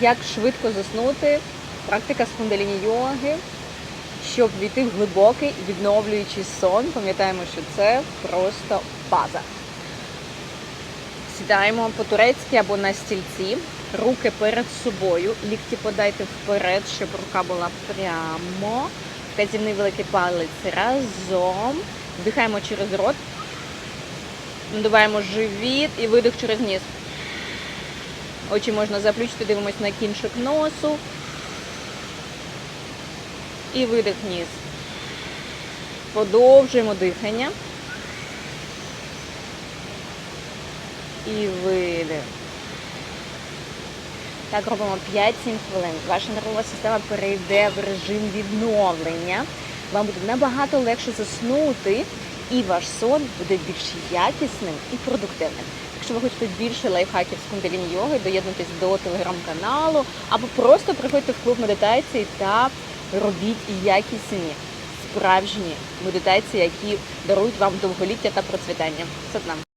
Як швидко заснути? Практика з кундаліні йоги, щоб війти в глибокий відновлюючий сон. Пам'ятаємо, що це просто база. Сідаємо по-турецьки або на стільці, руки перед собою, лікті подайте вперед, щоб рука була прямо. Вказівний великий палець разом. Вдихаємо через рот. Надуваємо живіт і видих через ніс. Очі можна заплющити, дивимось на кінчик носу. І видих ніс. Подовжуємо дихання. І видих. Так робимо 5-7 хвилин. Ваша нервова система перейде в режим відновлення. Вам буде набагато легше заснути, і ваш сон буде більш якісним і продуктивним. Якщо ви хочете більше лайфхаків з кундаліні йоги, доєднуйтесь до телеграм-каналу або просто приходьте в клуб медитації та робіть якісні справжні медитації, які дарують вам довголіття та процвітання. Сатнам.